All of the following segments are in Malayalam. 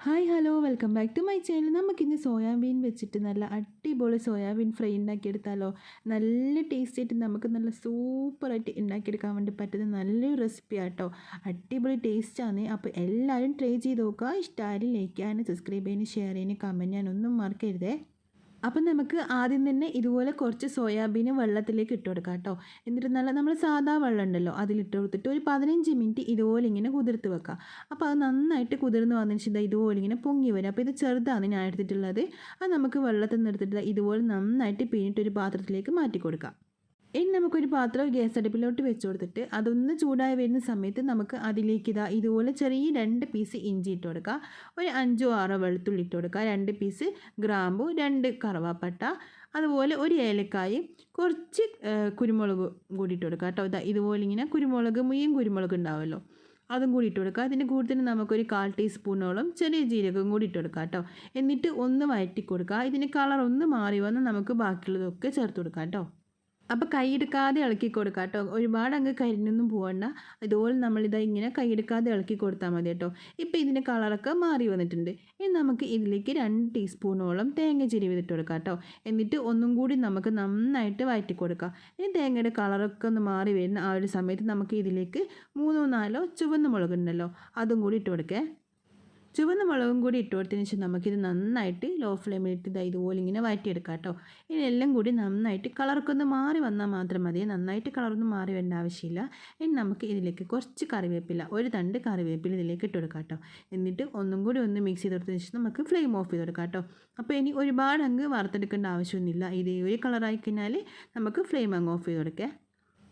Hi hello welcome back to my channel നമുക്കിന്ന് സോയാബീൻ വെച്ചിട്ട് നല്ല അടിപൊളി സോയാബീൻ ഫ്രൈ ഉണ്ടാക്കിയെടുത്താലോ? നല്ല ടേസ്റ്റ് ആയിട്ട് നമുക്ക് നല്ല സൂപ്പറായിട്ട് ഉണ്ടാക്കിയെടുക്കാൻ വേണ്ടി പറ്റുന്ന നല്ലൊരു റെസിപ്പി ആട്ടോ. അടിപൊളി ടേസ്റ്റാണ് അപ്പോൾ എല്ലാവരും ട്രൈ ചെയ്ത് നോക്കുക. ഇഷ്ടമായാലും ലൈക്ക് ചെയ്യാനും സബ്സ്ക്രൈബ് ചെയ്യാനും ഷെയർ ചെയ്യാനും കമന്റ് ചെയ്യാനൊന്നും മറക്കരുതേ. അപ്പം നമുക്ക് ആദ്യം തന്നെ ഇതുപോലെ കുറച്ച് സോയാബീൻ വെള്ളത്തിലേക്ക് ഇട്ട് കൊടുക്കാം കേട്ടോ. എന്നിട്ട് നമ്മൾ സാധാ വെള്ളം ഉണ്ടല്ലോ അതിലിട്ട് കൊടുത്തിട്ട് ഒരു പതിനഞ്ച് മിനിറ്റ് ഇതുപോലെ ഇങ്ങനെ കുതിർത്ത് വെക്കാം. അപ്പോൾ അത് നന്നായിട്ട് കുതിർന്ന് വന്നതിന് ശേഷം ഇതുപോലെ ഇങ്ങനെ പൊങ്ങി വരും. അപ്പോൾ ഇത് ചെറുതാണ് ഞാൻ എടുത്തിട്ടുള്ളത്. അത് നമുക്ക് വെള്ളത്തിൽ നിന്ന് എടുത്തിട്ട് ഇതുപോലെ നന്നായിട്ട് പിന്നിട്ട് ഒരു പാത്രത്തിലേക്ക് മാറ്റി കൊടുക്കാം. ഇനി നമുക്കൊരു പാത്രം ഗ്യാസ് അടുപ്പിലോട്ട് വെച്ച് കൊടുത്തിട്ട് അതൊന്ന് ചൂടായി വരുന്ന സമയത്ത് നമുക്ക് അതിലേക്ക് ഇതാ ഇതുപോലെ ചെറിയ രണ്ട് പീസ് ഇഞ്ചി ഇട്ട് കൊടുക്കുക ഒരു അഞ്ചോ ആറോ വെളുത്തുള്ളി ഇട്ട് കൊടുക്കുക രണ്ട് പീസ് ഗ്രാമ്പു രണ്ട് കറുവാപ്പട്ട അതുപോലെ ഒരു ഏലക്കായ് കുറച്ച് കുരുമുളക് കൂടി ഇട്ട് കൊടുക്കുക കേട്ടോ. ഇതാ ഇതുപോലെ ഇങ്ങനെ കുരുമുളക് മുയ്യും കുരുമുളക് ഉണ്ടാവുമല്ലോ അതും കൂടി ഇട്ട് കൊടുക്കുക അതിന്റെ കൂടുതൽ നമുക്കൊരു കാൽ ടീസ്പൂണോളം ചെറിയ ജീരകം കൂടി ഇട്ട് കൊടുക്കുക കേട്ടോ. എന്നിട്ട് ഒന്ന് വഴറ്റി കൊടുക്കുക ഇതിന് കളർ ഒന്ന് മാറി വന്ന് നമുക്ക് ബാക്കിയുള്ളതൊക്കെ ചേർത്ത് കൊടുക്കാം കേട്ടോ. അപ്പോൾ കൈയെടുക്കാതെ ഇളക്കി കൊടുക്കുക കേട്ടോ. ഒരുപാട് അങ്ങ് കരിഞ്ഞൊന്നും പോകണ്ട ഇതുപോലെ നമ്മളിതാ ഇങ്ങനെ കൈയെടുക്കാതെ ഇളക്കി കൊടുത്താൽ മതി കേട്ടോ. ഇപ്പോൾ ഇതിന്റെ കളറൊക്കെ മാറി വന്നിട്ടുണ്ട്. ഇനി നമുക്ക് ഇതിലേക്ക് രണ്ട് ടീസ്പൂണോളം തേങ്ങ ചിരിവിതിട്ട് കൊടുക്കാം കേട്ടോ. എന്നിട്ട് ഒന്നും കൂടി നമുക്ക് നന്നായിട്ട് വയറ്റി കൊടുക്കാം. ഇനി തേങ്ങയുടെ കളറൊക്കെ ഒന്ന് മാറി വരുന്ന ആ ഒരു സമയത്ത് നമുക്ക് ഇതിലേക്ക് മൂന്നോ നാലോ ചുവന്ന മുളകുണ്ടല്ലോ അതും കൂടി ഇട്ട് കൊടുക്കേ. ചുവന്ന മുളകും കൂടി ഇട്ട് കൊടുത്തതിന് ശേഷം നമുക്കിത് നന്നായിട്ട് ലോ ഫ്ലെയിമിലിട്ട് ഇതാ ഇതുപോലെ ഇങ്ങനെ വഴറ്റിയെടുക്കാം കേട്ടോ ഇനി എല്ലാം കൂടി നന്നായിട്ട് കളറൊക്കെ ഒന്ന് മാറി വന്നാൽ മാത്രം മതി. നന്നായിട്ട് കളറൊന്നും മാറി വരേണ്ട ആവശ്യമില്ല. ഇനി നമുക്ക് ഇതിലേക്ക് കുറച്ച് കറിവേപ്പില ഒരു തണ്ട് കറിവേപ്പില ഇതിലേക്ക് ഇട്ട് കൊടുക്കാം കേട്ടോ എന്നിട്ട് ഒന്നും കൂടി ഒന്ന് മിക്സ് ചെയ്ത് കൊടുത്തതിന് ശേഷം നമുക്ക് ഫ്ലെയിം ഓഫ് ചെയ്ത് കൊടുക്കാം കേട്ടോ അപ്പോൾ ഇനി ഒരുപാട് അങ്ങ് വറുത്തെടുക്കേണ്ട ആവശ്യമൊന്നുമില്ല. ഇതേ ഒരു കളറായി കഴിഞ്ഞാൽ നമുക്ക് ഫ്ലെയിം അങ്ങ് ഓഫ് ചെയ്ത് കൊടുക്കാം.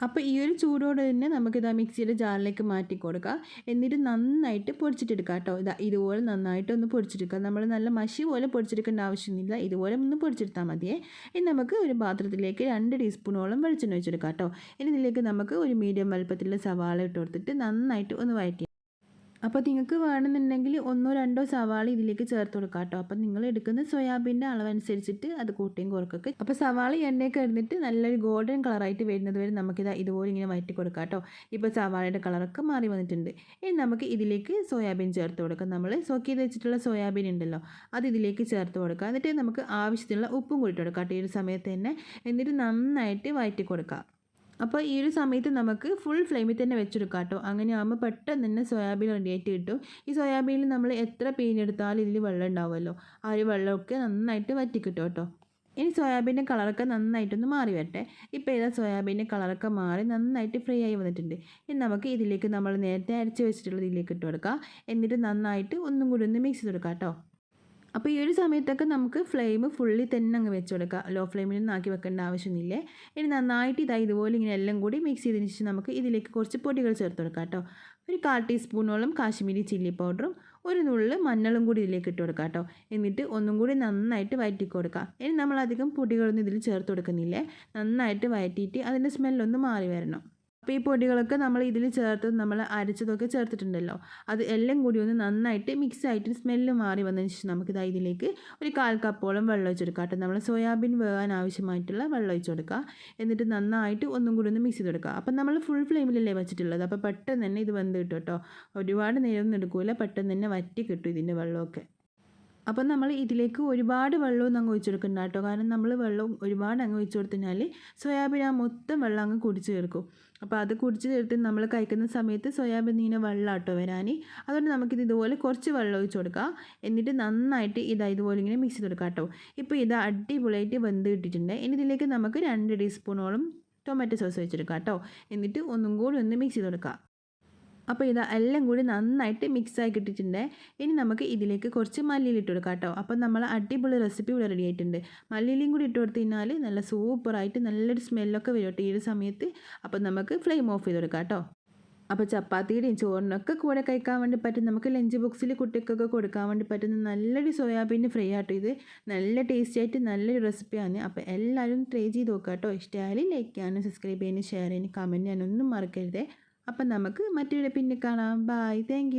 അപ്പോൾ ഈ ഒരു ചൂടോടെ തന്നെ നമുക്കിതാ മിക്സിയുടെ ജാറിലേക്ക് മാറ്റി കൊടുക്കാം. എന്നിട്ട് നന്നായിട്ട് പൊടിച്ചിട്ടെടുക്കാം കേട്ടോ. ഇതാ ഇതുപോലെ നന്നായിട്ട് ഒന്ന് പൊടിച്ചെടുക്കുക നമ്മൾ നല്ല മഷി പോലെ പൊടിച്ചെടുക്കേണ്ട ആവശ്യമൊന്നുമില്ല. ഇതുപോലെ ഒന്ന് പൊടിച്ചെടുത്താൽ മതിയേ. ഇനി നമുക്ക് ഒരു പാത്രത്തിലേക്ക് രണ്ട് ടീസ്പൂണോളം വെളിച്ചെണ്ണ വെച്ചെടുക്കാം കേട്ടോ. ഇനി ഇതിലേക്ക് നമുക്ക് ഒരു മീഡിയം വലുപ്പത്തിലുള്ള സവാള ഇട്ട് കൊടുത്തിട്ട് നന്നായിട്ട് ഒന്ന് വഴറ്റി അപ്പോൾ നിങ്ങൾക്ക് വേണമെന്നുണ്ടെങ്കിൽ ഒന്നോ രണ്ടോ സവാള ഇതിലേക്ക് ചേർത്ത് കൊടുക്കാം കേട്ടോ. അപ്പോൾ നിങ്ങൾ എടുക്കുന്ന സോയാബീന്റെ അളവനുസരിച്ചിട്ട് അത് കൂട്ടിയും കുറക്കൊക്കെ. അപ്പോൾ സവാള എണ്ണയൊക്കെ ഇരുന്നിട്ട് നല്ലൊരു ഗോൾഡൻ കളറായിട്ട് വരുന്നത് വരെ നമുക്കിത് ഇതുപോലെ ഇങ്ങനെ വയറ്റി കൊടുക്കാം കേട്ടോ. ഇപ്പോൾ സവാളയുടെ കളറൊക്കെ മാറി വന്നിട്ടുണ്ട്. ഇനി നമുക്ക് ഇതിലേക്ക് സോയാബീൻ ചേർത്ത് കൊടുക്കാം. നമ്മൾ സോക്ക് ചെയ്ത് വെച്ചിട്ടുള്ള സോയാബീൻ ഉണ്ടല്ലോ അത് ഇതിലേക്ക് ചേർത്ത് കൊടുക്കുക എന്നിട്ട് നമുക്ക് ആവശ്യത്തിനുള്ള ഉപ്പും കൂടി കൊടുക്കാം കേട്ടോ. ഈ ഒരു സമയത്ത് തന്നെ. എന്നിട്ട് നന്നായിട്ട് വയറ്റി കൊടുക്കാം. അപ്പോൾ ഈ ഒരു സമയത്ത് നമുക്ക് ഫുൾ ഫ്ലെയിമിൽ തന്നെ വെച്ചെടുക്കാം കേട്ടോ അങ്ങനെ ആകുമ്പോൾ പെട്ടെന്ന് തന്നെ സോയാബീൻ റെഡിയായിട്ട് കിട്ടും. ഈ സോയാബീനിൽ നമ്മൾ എത്ര പിഴിഞ്ഞെടുത്താലും ഇതിൽ വെള്ളം ഉണ്ടാവുമല്ലോ. ആ ഒരു വെള്ളമൊക്കെ നന്നായിട്ട് വറ്റിക്കിട്ടോ കിട്ടും ഇനി സോയാബീന്റെ കളറൊക്കെ നന്നായിട്ടൊന്ന് മാറി വരട്ടെ. ഇപ്പോൾ ഏതാ സോയാബീന്റെ കളറൊക്കെ മാറി നന്നായിട്ട് ഫ്രൈ ആയി വന്നിട്ടുണ്ട്. ഇനി നമുക്ക് ഇതിലേക്ക് നമ്മൾ നേരത്തെ അരച്ച് വെച്ചിട്ടുള്ള ഇതിലേക്ക് ഇട്ട് കൊടുക്കാം. എന്നിട്ട് നന്നായിട്ട് ഒന്നും കൂടി ഒന്ന് മിക്സ് ചെയ്ത് കൊടുക്കാം കേട്ടോ അപ്പോൾ ഈ ഒരു സമയത്തൊക്കെ നമുക്ക് ഫ്ലെയിം ഫുള്ളി തന്നെ അങ്ങ് വെച്ച് കൊടുക്കുക ലോ ഫ്ലെയിമിൽ നിന്ന് ആക്കി വെക്കേണ്ട ആവശ്യമൊന്നുമില്ലേ. ഇനി നന്നായിട്ട് ഇതാ ഇതുപോലെ ഇങ്ങനെ എല്ലാം കൂടി മിക്സ് ചെയ്തതിന് ശേഷം നമുക്ക് ഇതിലേക്ക് കുറച്ച് പൊടികൾ ചേർത്ത് കൊടുക്കാം കേട്ടോ. ഒരു കാൽ ടീസ്പൂണോളം കാശ്മീരി ചില്ലി പൗഡറും ഒരു നുള്ളിൽ മഞ്ഞളും കൂടി ഇതിലേക്ക് ഇട്ട് കൊടുക്കാം കേട്ടോ. എന്നിട്ട് ഒന്നും കൂടി നന്നായിട്ട് വയറ്റി കൊടുക്കാം. ഇനി നമ്മളധികം പൊടികളൊന്നും ഇതിൽ ചേർത്ത് കൊടുക്കുന്നില്ലേ. നന്നായിട്ട് വയറ്റിയിട്ട് അതിന്റെ സ്മെല്ലൊന്ന് മാറി വരണം. അപ്പോൾ ഈ പൊടികളൊക്കെ നമ്മൾ ഇതിൽ ചേർത്ത് നമ്മൾ അരച്ചതൊക്കെ ചേർത്തിട്ടുണ്ടല്ലോ. അത് എല്ലാം കൂടി ഒന്ന് നന്നായിട്ട് മിക്സ് ആയിട്ട് സ്മെല്ല് മാറി വന്നതിന് ശേഷം നമുക്കിത് ഇതിലേക്ക് ഒരു കാൽ കപ്പോളം വെള്ളം ഒഴിച്ച് കൊടുക്കാം കേട്ടോ. നമ്മൾ സോയാബീൻ വേകാൻ ആവശ്യമായിട്ടുള്ള വെള്ളം ഒഴിച്ചു കൊടുക്കുക എന്നിട്ട് നന്നായിട്ട് ഒന്നും കൂടി ഒന്ന് മിക്സ് ചെയ്ത് കൊടുക്കുക അപ്പം നമ്മൾ ഫുൾ ഫ്ലെയിമിലല്ലേ വെച്ചിട്ടുള്ളത്? അപ്പോൾ പെട്ടെന്ന് തന്നെ ഇത് വെന്ത് കിട്ടും കേട്ടോ. ഒരുപാട് നേരമൊന്നും എടുക്കില്ല പെട്ടെന്ന് തന്നെ വറ്റി കിട്ടും ഇതിന്റെ വെള്ളമൊക്കെ. അപ്പം നമ്മൾ ഇതിലേക്ക് ഒരുപാട് വെള്ളവും അങ്ങ് ഒഴിച്ചു കൊടുക്കണ്ട കേട്ടോ. കാരണം നമ്മൾ വെള്ളം ഒരുപാട് അങ്ങ് ഒഴിച്ചു കൊടുത്തതിനാൽ സോയാബീൻ ആ മൊത്തം വെള്ളം അങ്ങ് കുടിച്ച് ചേർക്കും അപ്പോൾ അത് കുടിച്ച് ചേർത്ത് നമ്മൾ കഴിക്കുന്ന സമയത്ത് സോയാബീൻ ഇങ്ങനെ വെള്ളം ആട്ടോ വരാൻ അതുകൊണ്ട് നമുക്കിത് ഇതുപോലെ കുറച്ച് വെള്ളം ഒഴിച്ച് കൊടുക്കാം. എന്നിട്ട് നന്നായിട്ട് ഇതാ ഇതുപോലെ ഇങ്ങനെ മിക്സ് ചെയ്ത് കൊടുക്കാം കേട്ടോ ഇപ്പോൾ ഇത് അടിപൊളിയായിട്ട് വെന്ത് കിട്ടിയിട്ടുണ്ട്. ഇനി ഇതിലേക്ക് നമുക്ക് രണ്ട് ടീസ്പൂണോളം ടൊമാറ്റോ സോസ് വെച്ചെടുക്കാം കേട്ടോ എന്നിട്ട് ഒന്നും കൂടി ഒന്ന് മിക്സ് ചെയ്ത് കൊടുക്കാം. അപ്പോൾ ഇത് എല്ലാം കൂടി നന്നായിട്ട് മിക്സായി കിട്ടിയിട്ടുണ്ട്. ഇനി നമുക്ക് ഇതിലേക്ക് കുറച്ച് മല്ലിയിൽ ഇട്ട് കൊടുക്കാം കേട്ടോ. അപ്പോൾ നമ്മൾ അടിപൊളി റെസിപ്പി ഇവിടെ റെഡി ആയിട്ടുണ്ട്. മല്ലിയിലും കൂടി ഇട്ട് കൊടുത്തു കഴിഞ്ഞാൽ നല്ല സൂപ്പറായിട്ട് നല്ലൊരു സ്മെല്ലൊക്കെ വരും കേട്ടോ ഈ ഒരു സമയത്ത്. അപ്പോൾ നമുക്ക് ഫ്ലെയിം ഓഫ് ചെയ്ത് കൊടുക്കാം കേട്ടോ. അപ്പോൾ ചപ്പാത്തിയുടെയും ചോറിനൊക്കെ കൂടെ കഴിക്കാൻ വേണ്ടി പറ്റും നമുക്ക് ലഞ്ച് ബോക്സിൽ കുട്ടികൾക്കൊക്കെ കൊടുക്കാൻ വേണ്ടി പറ്റുന്ന നല്ലൊരു സോയാബീൻ ഫ്രൈ ആട്ടോ ഇത്. നല്ല ടേസ്റ്റി ആയിട്ട് നല്ലൊരു റെസിപ്പിയാണ് അപ്പോൾ എല്ലാവരും ട്രൈ ചെയ്ത് നോക്കാം കേട്ടോ. ഇഷ്ടമായാലും ലൈക്ക് ചെയ്യാനും സബ്സ്ക്രൈബ് ചെയ്യാനും ഷെയർ ചെയ്യാനും കമന്റ് ചെയ്യാനൊന്നും മറക്കരുതേ. അപ്പം നമുക്ക് മറ്റൊരു പിന്നെ കാണാം. Bye thank